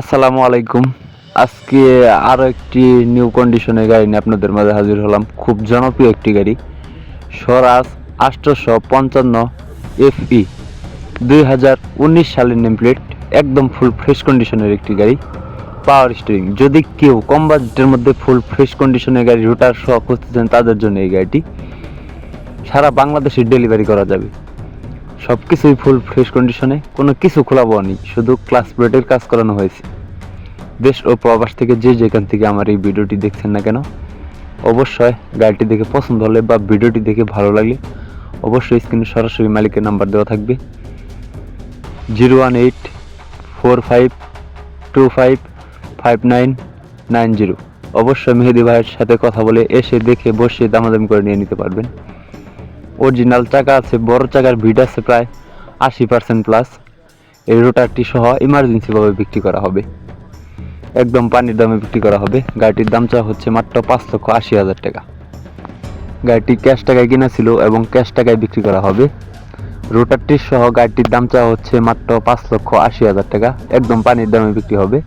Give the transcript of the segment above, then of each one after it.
আসসালামু আলাইকুম। আজকে আরও একটি নিউ কন্ডিশনের গাড়ি নিয়ে আপনাদের মাঝে হাজির হলাম। খুব জনপ্রিয় একটি গাড়ি স্বরাজ আষ্টশো পঞ্চান্ন এফই দুই হাজার উনিশ সালের নেম প্লেট একদম ফুল ফ্রেশ কন্ডিশনের একটি গাড়ি। পাওয়ার স্টিয়ারিং যদি কেউ কম বাজেটের মধ্যে ফুল ফ্রেশ কন্ডিশনের গাড়ি রুটার সহ খুঁজতে চান, তাদের জন্য এই গাড়িটি সারা বাংলাদেশে ডেলিভারি করা যাবে। সব কিছুই ফুল ফ্রেশ কন্ডিশনে কোনো কিছু খোলা নেই শুধু ক্লাস প্লেটের কাজ করানো হয়েছে। দেশ ও প্রবাস থেকে যে যেখান থেকে আমার এই ভিডিওটি দেখছেন না কেন, অবশ্যই গাড়িটি দেখে পছন্দ হলে বা ভিডিওটি দেখে ভালো লাগলে অবশ্যই স্ক্রিনে সরাসরি মালিকের নাম্বার দেওয়া থাকবে। Zero one eight four five two five five nine nine zero. অবশ্যই মেহেদি ভাইয়ের সাথে কথা বলে এসে দেখে বসে দামাদামি করে নিয়ে নিতে পারবেন। অরিজিনাল চাকা আছে, বড় চাকার ভিড আছে প্রায় আশি পার্সেন্ট প্লাস এই রোটারটি সহ ইমার্জেন্সিভাবে বিক্রি করা হবে। একদম পানির দামে বিক্রি করা হবে। গাড়িটির দাম চাওয়া হচ্ছে মাত্র পাঁচ লক্ষ আশি হাজার টাকা। গাড়িটি ক্যাশ টাকায় কিনা ছিল এবং ক্যাশ টাকায় বিক্রি করা হবে। রোটারটি সহ গাড়িটির দাম চাওয়া হচ্ছে মাত্র পাঁচ লক্ষ আশি হাজার টাকা। একদম পানির দামে বিক্রি হবে।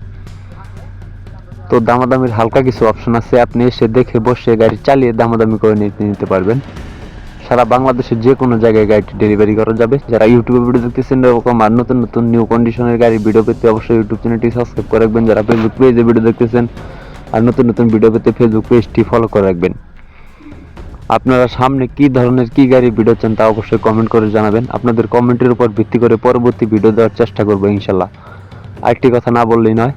তো দামাদামির হালকা কিছু অপশন আছে। আপনি এসে দেখে বসে গাড়ি চালিয়ে দামাদামি করে নিতে নিতে পারবেন। সারা বাংলাদেশের যে কোনো জায়গায় গাড়িটি ডেলিভারি করা যাবে। যারা ইউটিউবে ভিডিও দেখতেছেন, এরকম আর নতুন নতুন নিউ কন্ডিশনের গাড়ি ভিডিও পেতে অবশ্যই ইউটিউব চ্যানেলটি সাবস্ক্রাইব করে রাখবেন। যারা ফেসবুক পেজে ভিডিও দেখতেছেন আর নতুন নতুন ভিডিও পেতে ফেসবুক পেজটি ফলো করে রাখবেন। আপনারা সামনে কি ধরনের কি গাড়ি ভিডিও চান তা অবশ্যই কমেন্ট করে জানাবেন। আপনাদের কমেন্টের উপর ভিত্তি করে পরবর্তী ভিডিও দেওয়ার চেষ্টা করব ইনশাল্লাহ। আরেকটি কথা না বললেই নয়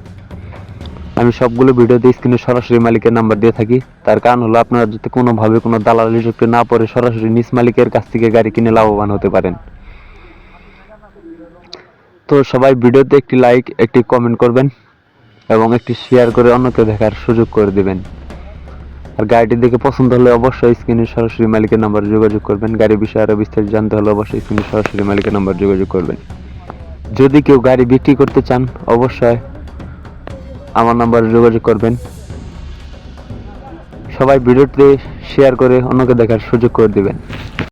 আমি সবগুলো ভিডিওতে স্ক্রিনে সরাসরি মালিকের নাম্বার দিয়ে থাকি। তার কারণ হলো আপনারা যাতে কোনোভাবে কোনো দালালি চক্রে না পড়ে, সরাসরি নিজ মালিকের কাছ থেকে গাড়ি কিনে লাভবান হতে পারেন। তো সবাই ভিডিওতে একটি লাইক একটি কমেন্ট করবেন এবং একটি শেয়ার করে অন্যকে দেখার সুযোগ করে দিবেন। আর গাড়িটি দেখে পছন্দ হলে অবশ্যই স্ক্রিনে সরাসরি মালিকের নাম্বার যোগাযোগ করবেন। গাড়ির বিষয়ে আরও বিস্তারিত জানতে হলে অবশ্যই স্ক্রিনে সরাসরি মালিকের নাম্বার যোগাযোগ করবেন। যদি কেউ গাড়ি বিক্রি করতে চান, অবশ্যই আমার নাম্বারে যোগাযোগ করবেন। সবাই ভিডিওটি শেয়ার করে অন্যকে দেখার সুযোগ করে দিবেন।